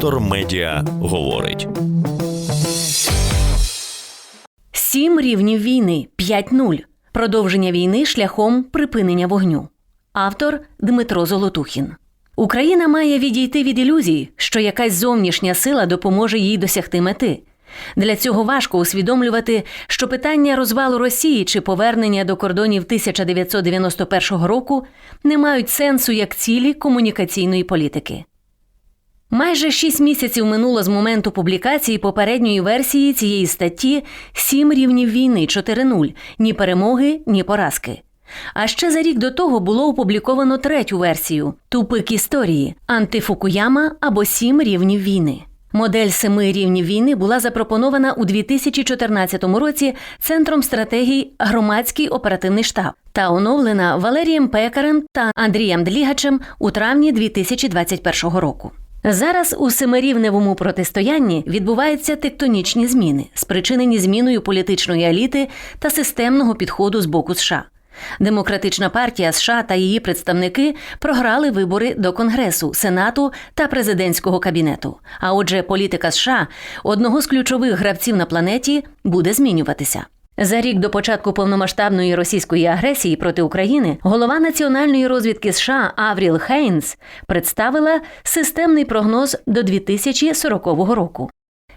Вектор Медіа говорить. Сім рівнів війни 5-0. Продовження війни шляхом припинення вогню. Автор Дмитро Золотухін. Україна має відійти від ілюзій, що якась зовнішня сила допоможе їй досягти мети. Для цього важко усвідомлювати, що питання розвалу Росії чи повернення до кордонів 1991 року не мають сенсу як цілі комунікаційної політики. Майже шість місяців минуло з моменту публікації попередньої версії цієї статті Сім рівнів війни 4.0. ні перемоги, ні поразки. А ще за рік до того було опубліковано третю версію Тупик історії Антифукуяма або Сім рівнів війни. Модель семи рівнів війни була запропонована у 2014 році Центром стратегій Громадський оперативний штаб та оновлена Валерієм Пекарем та Андрієм Длігачем у травні 2021 року. Зараз у семирівневому протистоянні відбуваються тектонічні зміни, спричинені зміною політичної еліти та системного підходу з боку США. Демократична партія США та її представники програли вибори до Конгресу, Сенату та президентського кабінету. А отже, політика США, одного з ключових гравців на планеті, буде змінюватися. За рік до початку повномасштабної російської агресії проти України голова національної розвідки США Авріл Хейнс представила системний прогноз до 2040 року.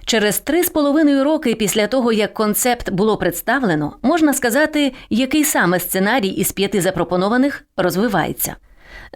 Через три з половиною роки після того, як концепт було представлено, можна сказати, який саме сценарій із п'яти запропонованих розвивається.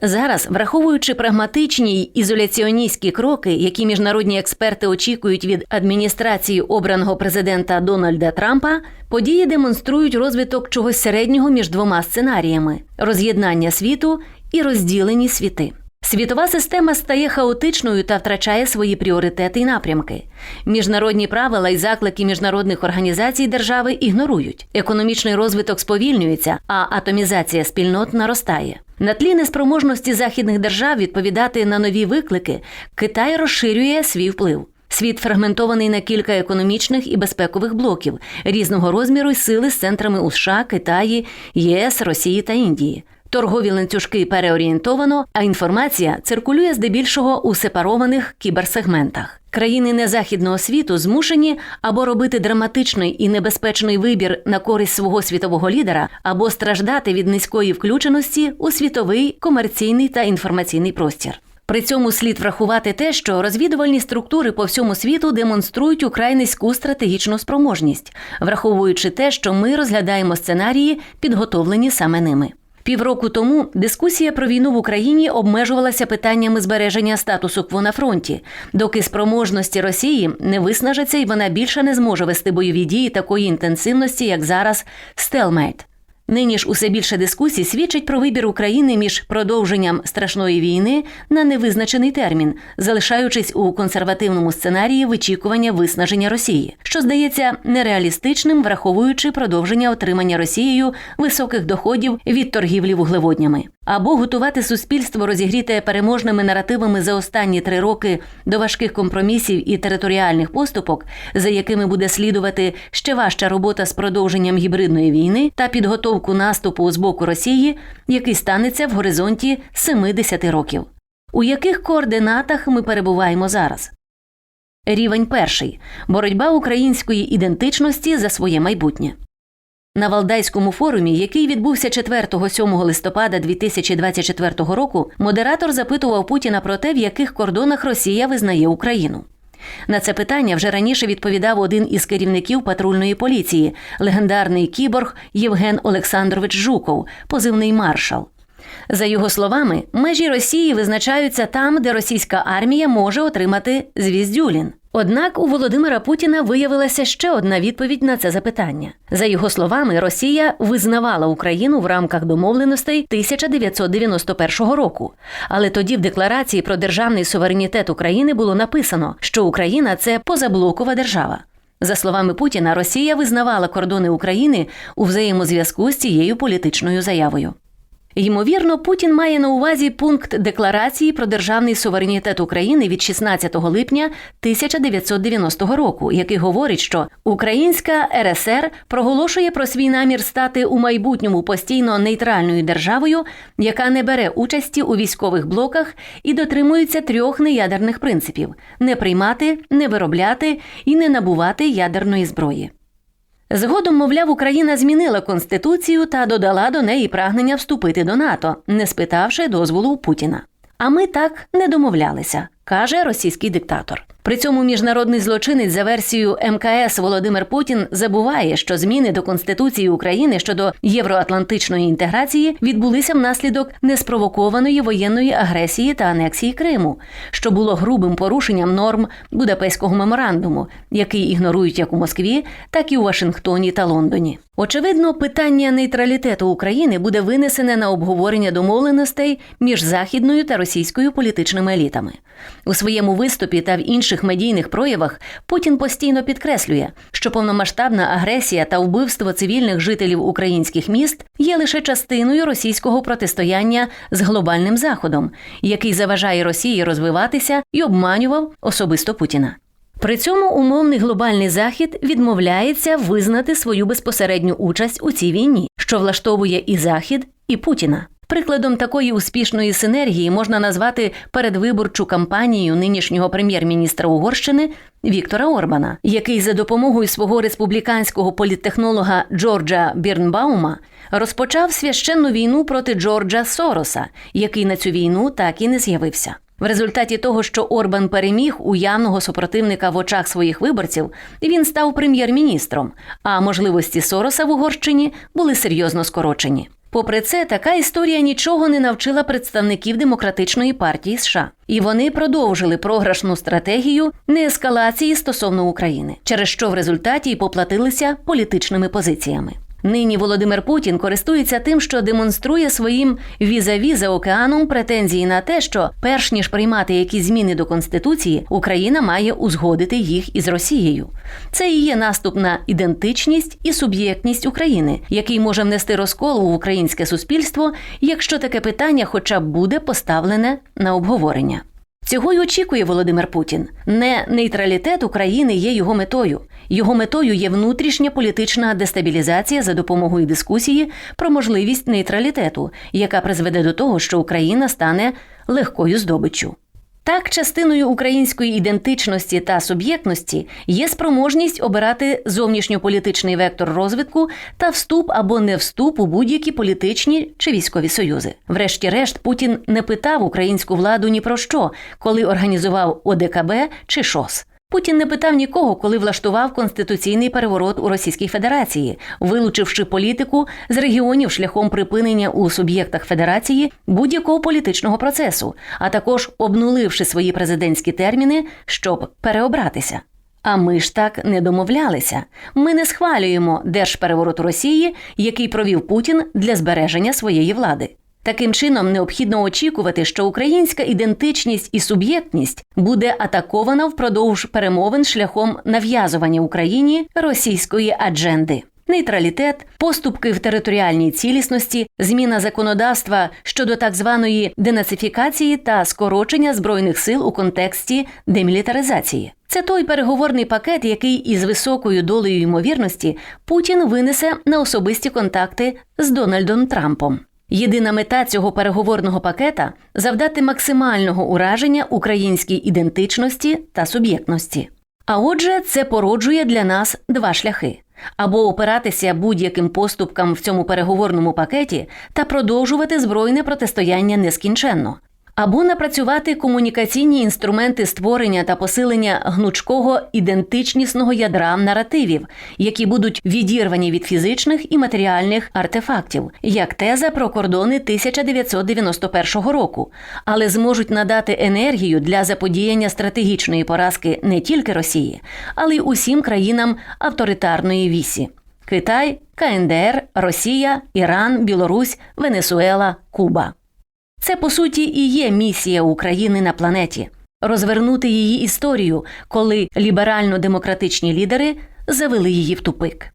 Зараз, враховуючи прагматичні й ізоляціоністські кроки, які міжнародні експерти очікують від адміністрації обраного президента Дональда Трампа, події демонструють розвиток чогось середнього між двома сценаріями роз'єднання світу і розділені світи. Світова система стає хаотичною та втрачає свої пріоритети і напрямки. Міжнародні правила і заклики міжнародних організацій держави ігнорують. Економічний розвиток сповільнюється, а атомізація спільнот наростає. На тлі неспроможності західних держав відповідати на нові виклики, Китай розширює свій вплив. Світ фрагментований на кілька економічних і безпекових блоків різного розміру й сили з центрами у США, Китаї, ЄС, Росії та Індії. Торгові ланцюжки переорієнтовано, а інформація циркулює здебільшого у сепарованих кіберсегментах. Країни незахідного світу змушені або робити драматичний і небезпечний вибір на користь свого світового лідера, або страждати від низької включеності у світовий комерційний та інформаційний простір. При цьому слід врахувати те, що розвідувальні структури по всьому світу демонструють украй низьку стратегічну спроможність, враховуючи те, що ми розглядаємо сценарії, підготовлені саме ними. Півроку тому дискусія про війну в Україні обмежувалася питаннями збереження статусу кво на фронті, доки спроможності Росії не виснажаться і вона більше не зможе вести бойові дії такої інтенсивності, як зараз стелмейт. Нині ж усе більше дискусій свідчить про вибір України між продовженням страшної війни на невизначений термін, залишаючись у консервативному сценарії вичікування виснаження Росії, що здається нереалістичним, враховуючи продовження отримання Росією високих доходів від торгівлі вуглеводнями, або готувати суспільство розігріте переможними наративами за останні три роки до важких компромісів і територіальних поступок, за якими буде слідувати ще важча робота з продовженням гібридної війни та підготовку наступу з боку Росії, який станеться в горизонті 70 років. У яких координатах ми перебуваємо зараз? Рівень перший боротьба української ідентичності за своє майбутнє. На Валдайському форумі, який відбувся 4-7 листопада 2024 року, модератор запитував Путіна про те, в яких кордонах Росія визнає Україну. На це питання вже раніше відповідав один із керівників патрульної поліції, легендарний кіборг Євген Олександрович Жуков, позивний маршал. За його словами, межі Росії визначаються там, де російська армія може отримати звіздюлін. Однак у Володимира Путіна виявилася ще одна відповідь на це запитання. За його словами, Росія визнавала Україну в рамках домовленостей 1991 року. Але тоді в декларації про державний суверенітет України було написано, що Україна це позаблокова держава. За словами Путіна, Росія визнавала кордони України у взаємозв'язку з цією політичною заявою. Ймовірно, Путін має на увазі пункт декларації про державний суверенітет України від 16 липня 1990 року, який говорить, що Українська РСР проголошує про свій намір стати у майбутньому постійно нейтральною державою, яка не бере участі у військових блоках і дотримується трьох неядерних принципів: не приймати, не виробляти і не набувати ядерної зброї. Згодом, мовляв, Україна змінила конституцію та додала до неї прагнення вступити до НАТО, не спитавши дозволу у Путіна. А ми так не домовлялися, каже російський диктатор. При цьому міжнародний злочинець за версією МКС Володимир Путін забуває, що зміни до Конституції України щодо євроатлантичної інтеграції відбулися внаслідок неспровокованої воєнної агресії та анексії Криму, що було грубим порушенням норм Будапештського меморандуму, який ігнорують як у Москві, так і у Вашингтоні та Лондоні. Очевидно, питання нейтралітету України буде винесене на обговорення домовленостей між західною та російською політичними елітами. У своєму виступі та в інших медійних проявах Путін постійно підкреслює, що повномасштабна агресія та вбивство цивільних жителів українських міст є лише частиною російського протистояння з глобальним заходом, який заважає Росії розвиватися і обманював особисто Путіна. При цьому умовний глобальний захід відмовляється визнати свою безпосередню участь у цій війні, що влаштовує і Захід, і Путіна. Прикладом такої успішної синергії можна назвати передвиборчу кампанію нинішнього прем'єр-міністра Угорщини Віктора Орбана, який за допомогою свого республіканського політтехнолога Джорджа Бірнбаума розпочав священну війну проти Джорджа Сороса, який на цю війну так і не з'явився. В результаті того, що Орбан переміг у явного супротивника в очах своїх виборців, він став прем'єр-міністром, а можливості Сороса в Угорщині були серйозно скорочені. Попри це, така історія нічого не навчила представників демократичної партії США, і вони продовжили програшну стратегію неескалації стосовно України, через що в результаті й поплатилися політичними позиціями. Нині Володимир Путін користується тим, що демонструє своїм візаві за океаном претензії на те, що перш ніж приймати якісь зміни до конституції, Україна має узгодити їх із Росією. Це і є наступ на ідентичність і суб'єктність України, який може внести розкол у українське суспільство, якщо таке питання, хоча б буде поставлене на обговорення. Цього й очікує Володимир Путін. Не нейтралітет України є його метою. Його метою є внутрішня політична дестабілізація за допомогою дискусії про можливість нейтралітету, яка призведе до того, що Україна стане легкою здобиччю. Так, частиною української ідентичності та суб'єктності є спроможність обирати зовнішньополітичний вектор розвитку та вступ або не вступ у будь-які політичні чи військові союзи. Врешті-решт, Путін не питав українську владу ні про що, коли організував ОДКБ чи ШОС. Путін не питав нікого, коли влаштував конституційний переворот у Російській Федерації, вилучивши політику з регіонів шляхом припинення у суб'єктах Федерації будь-якого політичного процесу, а також обнуливши свої президентські терміни, щоб переобратися. А ми ж так не домовлялися. Ми не схвалюємо держпереворот Росії, який провів Путін для збереження своєї влади. Таким чином необхідно очікувати, що українська ідентичність і суб'єктність буде атакована впродовж перемовин шляхом нав'язування Україні російської адженди. Нейтралітет, поступки в територіальній цілісності, зміна законодавства щодо так званої денацифікації та скорочення збройних сил у контексті демілітаризації. Це той переговорний пакет, який із високою долею ймовірності Путін винесе на особисті контакти з Дональдом Трампом. Єдина мета цього переговорного пакета завдати максимального ураження українській ідентичності та суб'єктності. А отже, це породжує для нас два шляхи: або опиратися будь-яким поступкам в цьому переговорному пакеті та продовжувати збройне протистояння нескінченно. Або напрацювати комунікаційні інструменти створення та посилення гнучкого ідентичнісного ядра наративів, які будуть відірвані від фізичних і матеріальних артефактів, як теза про кордони 1991 року, але зможуть надати енергію для заподіяння стратегічної поразки не тільки Росії, але й усім країнам авторитарної вісі: Китай, КНДР, Росія, Іран, Білорусь, Венесуела, Куба. Це по суті і є місія України на планеті розвернути її історію, коли ліберально-демократичні лідери завели її в тупик.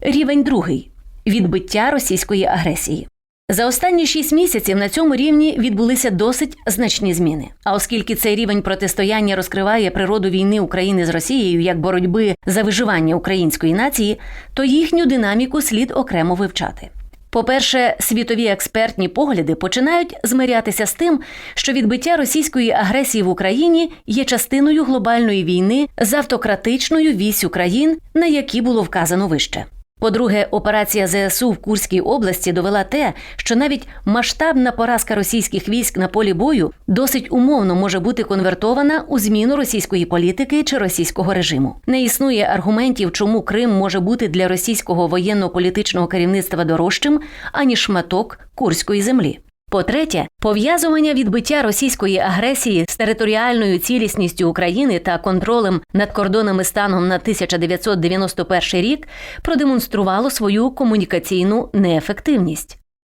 Рівень другий відбиття російської агресії. За останні шість місяців на цьому рівні відбулися досить значні зміни. А оскільки цей рівень протистояння розкриває природу війни України з Росією як боротьби за виживання української нації, то їхню динаміку слід окремо вивчати. По-перше, світові експертні погляди починають змирятися з тим, що відбиття російської агресії в Україні є частиною глобальної війни з автократичною вісю країн, на які було вказано вище. По-друге, операція ЗСУ в Курській області довела те, що навіть масштабна поразка російських військ на полі бою досить умовно може бути конвертована у зміну російської політики чи російського режиму. Не існує аргументів, чому Крим може бути для російського воєнно-політичного керівництва дорожчим аніж шматок курської землі. По-третє, пов'язування відбиття російської агресії з територіальною цілісністю України та контролем над кордонами станом на 1991 рік продемонструвало свою комунікаційну неефективність.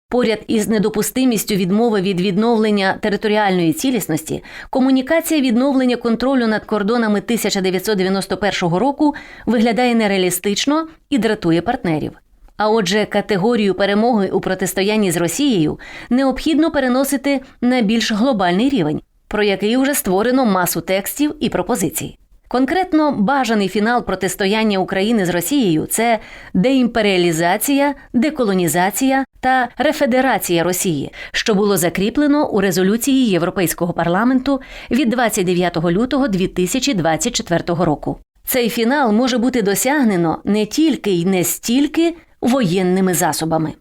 Поряд із недопустимістю відмови від відновлення територіальної цілісності, комунікація відновлення контролю над кордонами 1991 року виглядає нереалістично і дратує партнерів. А отже, категорію перемоги у протистоянні з Росією необхідно переносити на більш глобальний рівень, про який вже створено масу текстів і пропозицій. Конкретно бажаний фінал протистояння України з Росією це деімперіалізація, деколонізація та рефедерація Росії, що було закріплено у резолюції Європейського парламенту від 29 лютого 2024 року. Цей фінал може бути досягнено не тільки й не стільки воєнними засобами.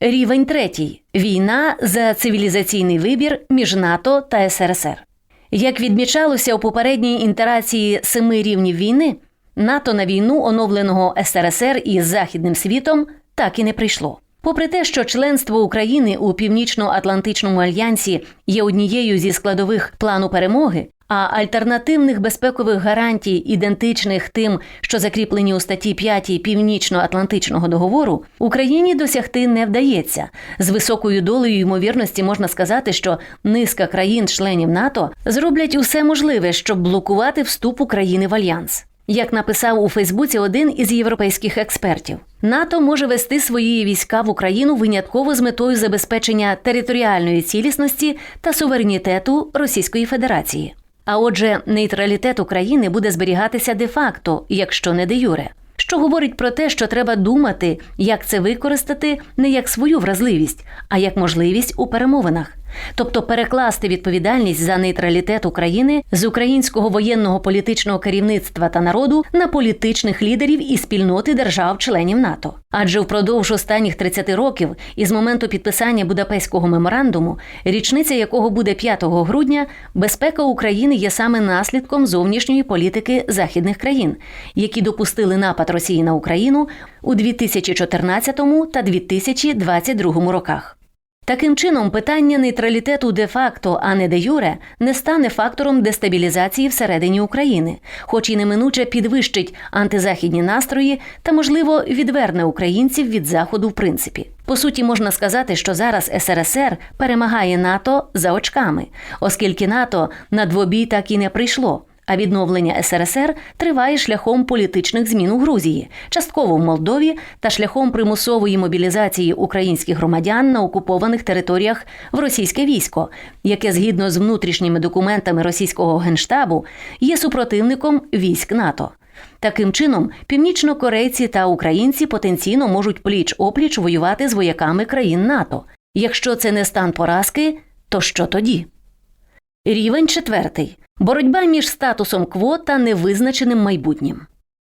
Рівень третій війна за цивілізаційний вибір між НАТО та СРСР. Як відмічалося у попередній інтерації семи рівнів війни, НАТО на війну оновленого СРСР із Західним світом так і не прийшло. Попри те, що членство України у Північно-Атлантичному альянсі є однією зі складових плану перемоги, а альтернативних безпекових гарантій, ідентичних тим, що закріплені у статті 5 Північно-Атлантичного договору, Україні досягти не вдається. З високою долею ймовірності можна сказати, що низка країн-членів НАТО зроблять усе можливе, щоб блокувати вступ України в альянс. Як написав у Фейсбуці один із європейських експертів, НАТО може вести свої війська в Україну винятково з метою забезпечення територіальної цілісності та суверенітету Російської Федерації. А отже, нейтралітет України буде зберігатися де-факто, якщо не де юре. Що говорить про те, що треба думати, як це використати не як свою вразливість, а як можливість у перемовинах, тобто перекласти відповідальність за нейтралітет України з українського воєнного політичного керівництва та народу на політичних лідерів і спільноти держав-членів НАТО. Адже впродовж останніх 30 років, із моменту підписання Будапештського меморандуму, річниця якого буде 5 грудня, безпека України є саме наслідком зовнішньої політики західних країн, які допустили напад Росії на Україну у 2014 та 2022 роках. Таким чином, питання нейтралітету де-факто, а не де юре, не стане фактором дестабілізації всередині України, хоч і неминуче підвищить антизахідні настрої та, можливо, відверне українців від заходу в принципі. По суті, можна сказати, що зараз СРСР перемагає НАТО за очками, оскільки НАТО на двобій так і не прийшло. А відновлення СРСР триває шляхом політичних змін у Грузії, частково в Молдові та шляхом примусової мобілізації українських громадян на окупованих територіях в російське військо, яке згідно з внутрішніми документами російського генштабу є супротивником військ НАТО. Таким чином, північнокорейці та українці потенційно можуть пліч опліч воювати з вояками країн НАТО. Якщо це не стан поразки, то що тоді? Рівень четвертий. Боротьба між статусом кво та невизначеним майбутнім.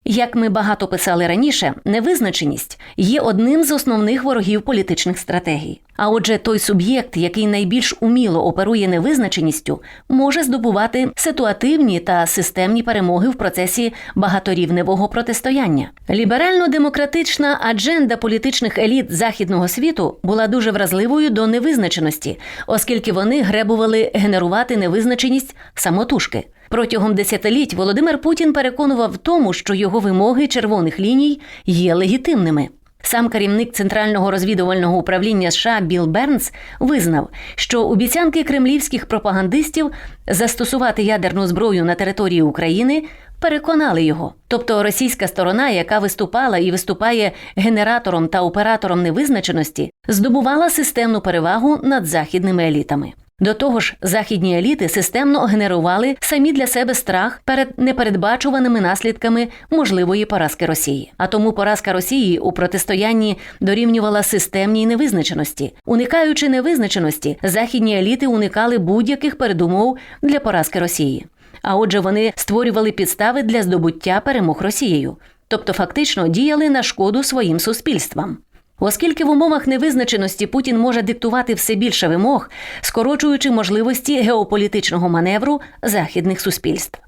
Як ми багато писали раніше, невизначеність є одним з основних ворогів політичних стратегій. А отже, той суб'єкт, який найбільш уміло оперує невизначеністю, може здобувати ситуативні та системні перемоги в процесі багаторівневого протистояння. Ліберально-демократична адженда політичних еліт західного світу була дуже вразливою до невизначеності, оскільки вони гребували генерувати невизначеність самотужки. Протягом десятиліть Володимир Путін переконував в тому, що його вимоги червоних ліній є легітимними. Сам керівник центрального розвідувального управління США Білл Бернс визнав, що обіцянки кремлівських пропагандистів застосувати ядерну зброю на території України переконали його. Тобто російська сторона, яка виступала і виступає генератором та оператором невизначеності, здобувала системну перевагу над західними елітами. До того ж, західні еліти системно генерували самі для себе страх перед непередбачуваними наслідками можливої поразки Росії. А тому поразка Росії у протистоянні дорівнювала системній невизначеності. Уникаючи невизначеності, західні еліти уникали будь-яких передумов для поразки Росії. А отже, вони створювали підстави для здобуття перемог Росією, тобто фактично діяли на шкоду своїм суспільствам. Оскільки в умовах невизначеності Путін може диктувати все більше вимог, скорочуючи можливості геополітичного маневру західних суспільств.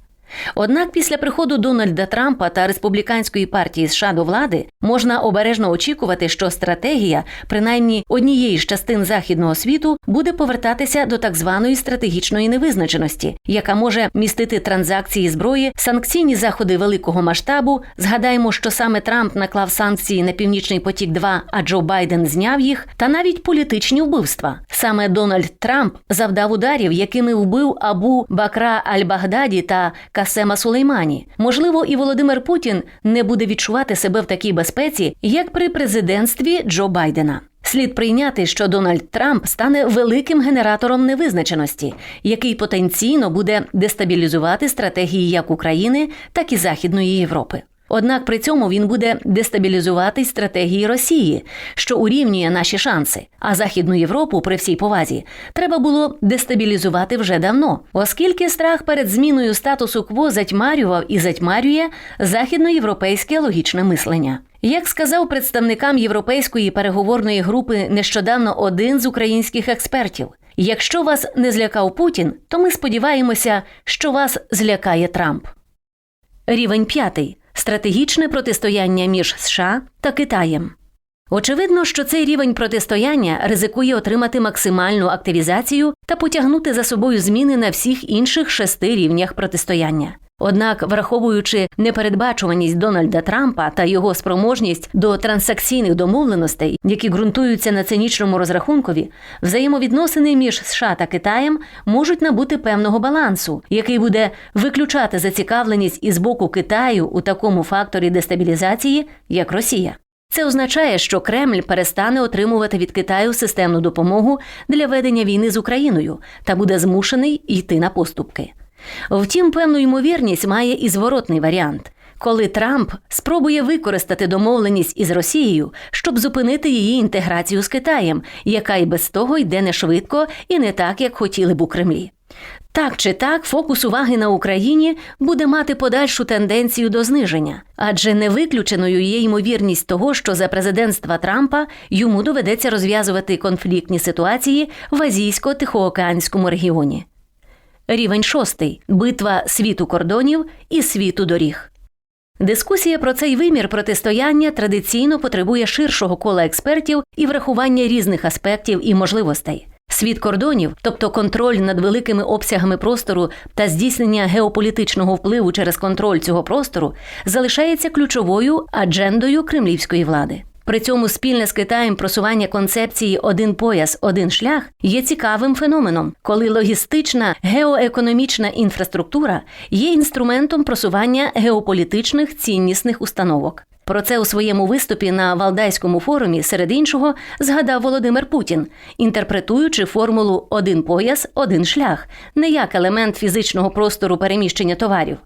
Однак після приходу Дональда Трампа та республіканської партії США до влади можна обережно очікувати, що стратегія, принаймні однієї з частин західного світу, буде повертатися до так званої стратегічної невизначеності, яка може містити транзакції зброї, санкційні заходи великого масштабу. Згадаємо, що саме Трамп наклав санкції на північний потік, 2 а Джо Байден зняв їх, та навіть політичні вбивства. Саме Дональд Трамп завдав ударів, якими вбив Абу Бакра Аль-Багдаді та Касема Сулеймані. Можливо, і Володимир Путін не буде відчувати себе в такій безпеці, як при президентстві Джо Байдена. Слід прийняти, що Дональд Трамп стане великим генератором невизначеності, який потенційно буде дестабілізувати стратегії як України, так і Західної Європи. Однак при цьому він буде дестабілізувати стратегії Росії, що урівнює наші шанси. А Західну Європу, при всій повазі, треба було дестабілізувати вже давно, оскільки страх перед зміною статусу кво затьмарював і затьмарює західноєвропейське логічне мислення. Як сказав представникам європейської переговорної групи нещодавно один з українських експертів: якщо вас не злякав Путін, то ми сподіваємося, що вас злякає Трамп. Рівень п'ятий стратегічне протистояння між США та Китаєм. Очевидно, що цей рівень протистояння ризикує отримати максимальну активізацію та потягнути за собою зміни на всіх інших шести рівнях протистояння. Однак, враховуючи непередбачуваність Дональда Трампа та його спроможність до транзакційних домовленостей, які ґрунтуються на цинічному розрахункові, взаємовідносини між США та Китаєм можуть набути певного балансу, який буде виключати зацікавленість із боку Китаю у такому факторі дестабілізації, як Росія. Це означає, що Кремль перестане отримувати від Китаю системну допомогу для ведення війни з Україною та буде змушений йти на поступки. Втім, певну ймовірність має і зворотний варіант, коли Трамп спробує використати домовленість із Росією, щоб зупинити її інтеграцію з Китаєм, яка й без того йде не швидко і не так, як хотіли б у Кремлі. Так чи так, фокус уваги на Україні буде мати подальшу тенденцію до зниження, адже не виключеною є ймовірність того, що за президентства Трампа йому доведеться розв'язувати конфліктні ситуації в азійсько-тихоокеанському регіоні. Рівень шостий битва світу кордонів і світу доріг. Дискусія про цей вимір протистояння традиційно потребує ширшого кола експертів і врахування різних аспектів і можливостей. Світ кордонів, тобто контроль над великими обсягами простору та здійснення геополітичного впливу через контроль цього простору, залишається ключовою аджендою кремлівської влади. При цьому спільне з Китаєм просування концепції один пояс, один шлях є цікавим феноменом, коли логістична геоекономічна інфраструктура є інструментом просування геополітичних ціннісних установок. Про це у своєму виступі на Валдайському форумі, серед іншого, згадав Володимир Путін, інтерпретуючи формулу один пояс, один шлях, не як елемент фізичного простору переміщення товарів.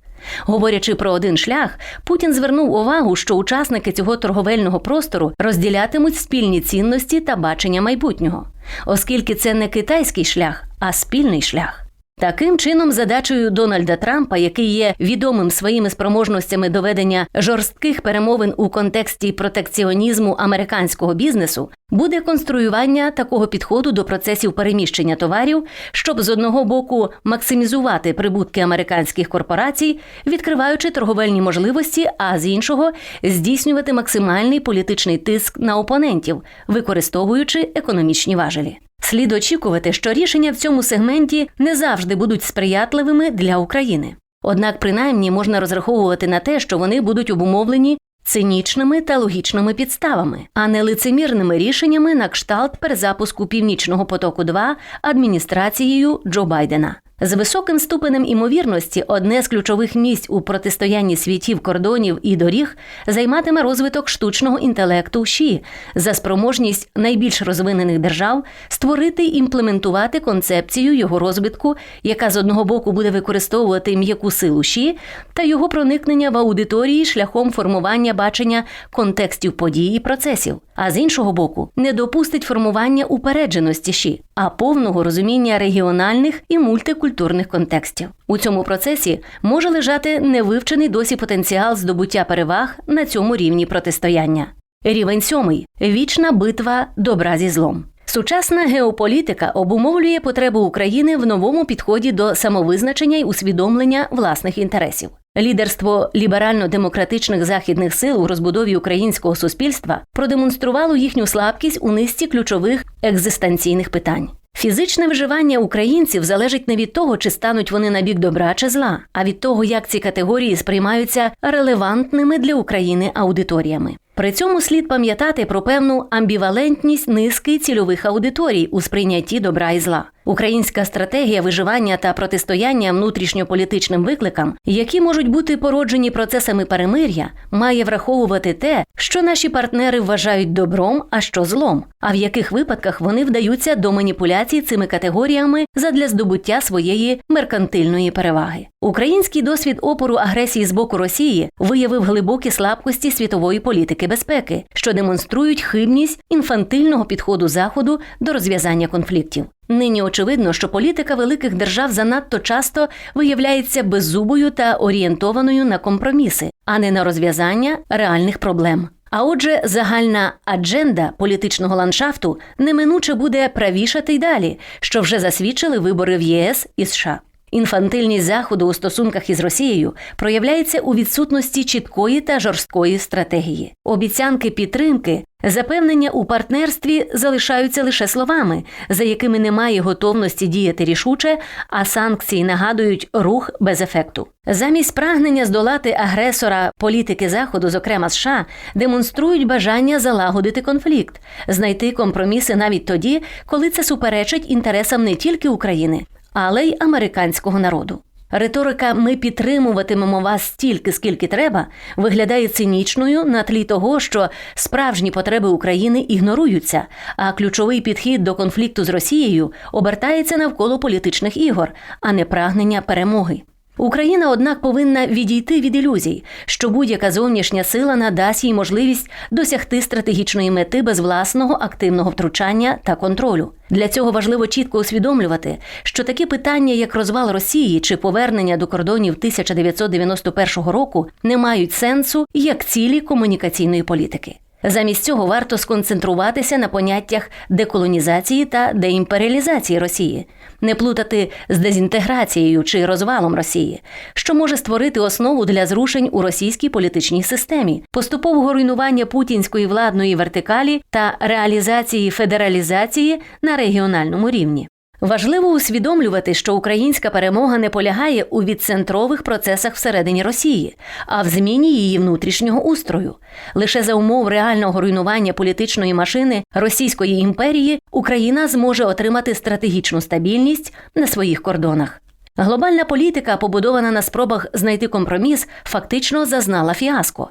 Говорячи про один шлях, Путін звернув увагу, що учасники цього торговельного простору розділятимуть спільні цінності та бачення майбутнього, оскільки це не китайський шлях, а спільний шлях. Таким чином, задачею Дональда Трампа, який є відомим своїми спроможностями доведення жорстких перемовин у контексті протекціонізму американського бізнесу, буде конструювання такого підходу до процесів переміщення товарів, щоб з одного боку максимізувати прибутки американських корпорацій, відкриваючи торговельні можливості, а з іншого здійснювати максимальний політичний тиск на опонентів, використовуючи економічні важелі. Слід очікувати, що рішення в цьому сегменті не завжди будуть сприятливими для України. Однак, принаймні, можна розраховувати на те, що вони будуть обумовлені цинічними та логічними підставами, а не лицемірними рішеннями на кшталт перезапуску Північного потоку 2 адміністрацією Джо Байдена. З високим ступенем імовірності одне з ключових місць у протистоянні світів кордонів і доріг займатиме розвиток штучного інтелекту ШІ за спроможність найбільш розвинених держав створити і імплементувати концепцію його розвитку, яка з одного боку буде використовувати м'яку силу ШІ та його проникнення в аудиторії шляхом формування бачення контекстів подій і процесів, а з іншого боку, не допустить формування упередженості ШІ, а повного розуміння регіональних і мультикультурних контекстів. У цьому процесі може лежати невивчений досі потенціал здобуття переваг на цьому рівні протистояння. Рівень сьомий вічна битва добра зі злом. Сучасна геополітика обумовлює потребу України в новому підході до самовизначення й усвідомлення власних інтересів. Лідерство ліберально-демократичних західних сил у розбудові українського суспільства продемонструвало їхню слабкість у низці ключових екзистенційних питань. Фізичне вживання українців залежить не від того, чи стануть вони на бік добра чи зла, а від того, як ці категорії сприймаються релевантними для України аудиторіями. При цьому слід пам'ятати про певну амбівалентність низки цільових аудиторій у сприйнятті добра і зла. Українська стратегія виживання та протистояння внутрішньополітичним викликам, які можуть бути породжені процесами перемир'я, має враховувати те, що наші партнери вважають добром, а що злом, а в яких випадках вони вдаються до маніпуляцій цими категоріями задля здобуття своєї меркантильної переваги. Український досвід опору агресії з боку Росії виявив глибокі слабкості світової політики безпеки, що демонструють хибність інфантильного підходу заходу до розв'язання конфліктів. Нині очевидно, що політика великих держав занадто часто виявляється беззубою та орієнтованою на компроміси, а не на розв'язання реальних проблем. А отже, загальна адженда політичного ландшафту неминуче буде правішати й далі, що вже засвідчили вибори в ЄС і США. Інфантильність заходу у стосунках із Росією проявляється у відсутності чіткої та жорсткої стратегії. Обіцянки підтримки, запевнення у партнерстві залишаються лише словами, за якими немає готовності діяти рішуче, а санкції нагадують рух без ефекту. Замість прагнення здолати агресора політики заходу, зокрема США, демонструють бажання залагодити конфлікт, знайти компроміси навіть тоді, коли це суперечить інтересам не тільки України але й американського народу. Риторика Ми підтримуватимемо вас стільки, скільки треба, виглядає цинічною на тлі того, що справжні потреби України ігноруються, а ключовий підхід до конфлікту з Росією обертається навколо політичних ігор, а не прагнення перемоги. Україна, однак, повинна відійти від ілюзій, що будь-яка зовнішня сила надасть їй можливість досягти стратегічної мети без власного активного втручання та контролю. Для цього важливо чітко усвідомлювати, що такі питання, як розвал Росії чи повернення до кордонів 1991 року, не мають сенсу як цілі комунікаційної політики. Замість цього варто сконцентруватися на поняттях деколонізації та деімперіалізації Росії, не плутати з дезінтеграцією чи розвалом Росії, що може створити основу для зрушень у російській політичній системі, поступового руйнування путінської владної вертикалі та реалізації федералізації на регіональному рівні. Важливо усвідомлювати, що українська перемога не полягає у відцентрових процесах всередині Росії, а в зміні її внутрішнього устрою. Лише за умов реального руйнування політичної машини Російської імперії Україна зможе отримати стратегічну стабільність на своїх кордонах. Глобальна політика, побудована на спробах знайти компроміс, фактично зазнала фіаско.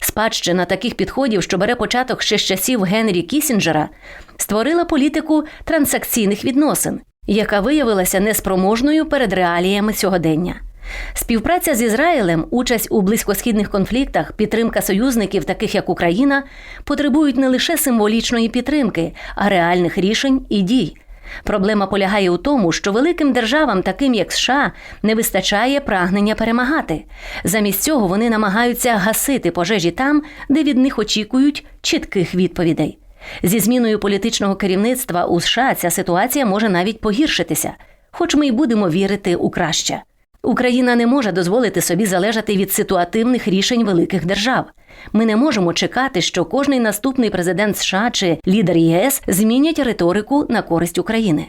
Спадщина таких підходів, що бере початок ще з часів Генрі Кісінджера, створила політику транзакційних відносин, яка виявилася неспроможною перед реаліями сьогодення. Співпраця з Ізраїлем, участь у близькосхідних конфліктах, підтримка союзників, таких як Україна, потребують не лише символічної підтримки, а реальних рішень і дій. Проблема полягає у тому, що великим державам, таким як США, не вистачає прагнення перемагати. Замість цього вони намагаються гасити пожежі там, де від них очікують чітких відповідей. Зі зміною політичного керівництва у США ця ситуація може навіть погіршитися, хоч ми й будемо вірити у краще. Україна не може дозволити собі залежати від ситуативних рішень великих держав. Ми не можемо чекати, що кожний наступний президент США чи лідер ЄС змінять риторику на користь України.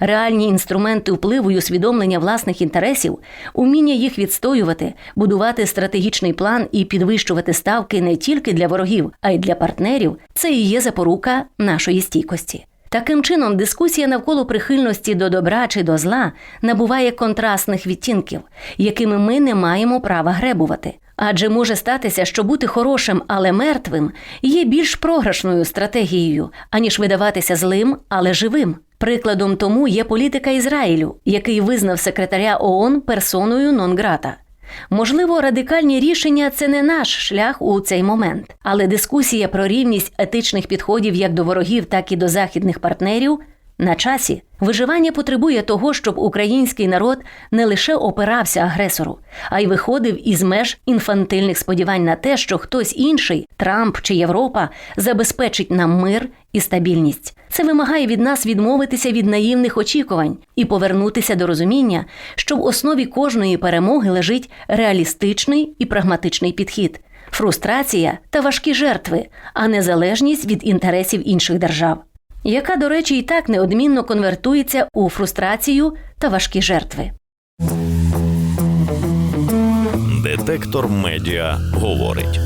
Реальні інструменти впливу і усвідомлення власних інтересів, уміння їх відстоювати, будувати стратегічний план і підвищувати ставки не тільки для ворогів, а й для партнерів це і є запорука нашої стійкості. Таким чином, дискусія навколо прихильності до добра чи до зла набуває контрастних відтінків, якими ми не маємо права гребувати. Адже може статися, що бути хорошим, але мертвим є більш програшною стратегією, аніж видаватися злим, але живим. Прикладом тому є політика Ізраїлю, який визнав секретаря ООН персоною нон-грата. Можливо, радикальні рішення це не наш шлях у цей момент, але дискусія про рівність етичних підходів як до ворогів, так і до західних партнерів на часі. Виживання потребує того, щоб український народ не лише опирався агресору, а й виходив із меж інфантильних сподівань на те, що хтось інший, Трамп чи Європа, забезпечить нам мир і стабільність. Це вимагає від нас відмовитися від наївних очікувань і повернутися до розуміння, що в основі кожної перемоги лежить реалістичний і прагматичний підхід, фрустрація та важкі жертви, а не залежність від інтересів інших держав, яка, до речі, і так неодмінно конвертується у фрустрацію та важкі жертви. Детектор медіа говорить.